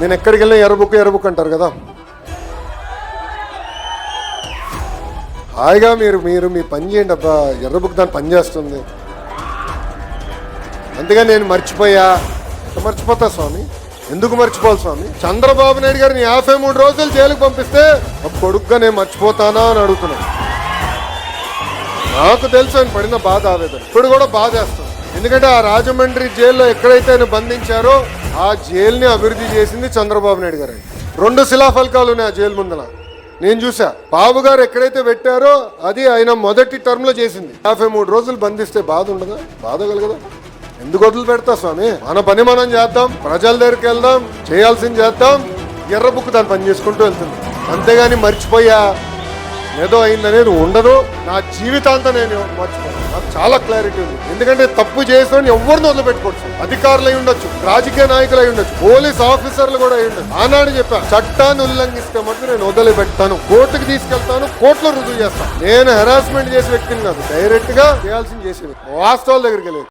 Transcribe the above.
నేను ఎక్కడికి వెళ్ళినా ఎర్ర బుక్ అంటారు కదా. హాయిగా మీరు మీరు మీ పని చేయండి అబ్బా. ఎర్రబుక్ దాని పని చేస్తుంది. అంతేగా నేను మర్చిపోయా. ఎంత మర్చిపోతా స్వామి? ఎందుకు మర్చిపోవాలి స్వామి? చంద్రబాబు నాయుడు గారిని యాభై మూడు రోజులు జైలుకు పంపిస్తే ఒక కొడుకుగా నేను మర్చిపోతానా అని అడుగుతున్నాను. నాకు తెలుసు ఆయన పడిన బాధ ఆవేదన. ఇప్పుడు కూడా బాధ వేస్తాను ఎందుకంటే ఆ రాజమండ్రి జైల్లో ఎక్కడైతే ఆయన బంధించారో ఆ జైల్ని అభివృద్ధి చేసింది చంద్రబాబు నాయుడు గారు. రెండు శిలాఫలకాలు ఉన్నాయి ఆ జైలు ముందల. నేను చూసా బాబు గారు ఎక్కడైతే పెట్టారో అది ఆయన మొదటి టర్మ్లో చేసింది. యాభై మూడు రోజులు బంధిస్తే బాధ ఉండదా? బాధ కలగదా? ఎందుకు వదిలి పెడతా స్వామి? మన పని మనం చేద్దాం. ప్రజల దగ్గరికి వెళ్దాం. చేయాల్సింది చేద్దాం. ఎర్ర బుక్ దాన్ని పని చేసుకుంటూ వెళ్తుంది. అంతేగాని మర్చిపోయా. ఏదో అయిందనేది ఉండదు. నా జీవితాంతా నేను మర్చిపోను. నాకు చాలా క్లారిటీ ఉంది. ఎందుకంటే తప్పు చేసిన ఎవరిని వదిలిపెట్టుకోవచ్చు? అధికారులు అయి ఉండొచ్చు రాజకీయ నాయకులు అయి ఉండొచ్చు పోలీస్ ఆఫీసర్లు కూడా అయి ఉండొచ్చు. ఆనాడు చెప్పాను చట్టాన్ని ఉల్లంఘిస్తే మటుకు నేను వదిలిపెట్టాను కోర్టుకు తీసుకెళ్తాను కోర్టులో రుజువు చేస్తాను. నేను హెరాస్మెంట్ చేసే వ్యక్తిని కాదు డైరెక్ట్గా చేయాల్సింది చేసే వాస్తవాల దగ్గరికి వెళ్ళేది.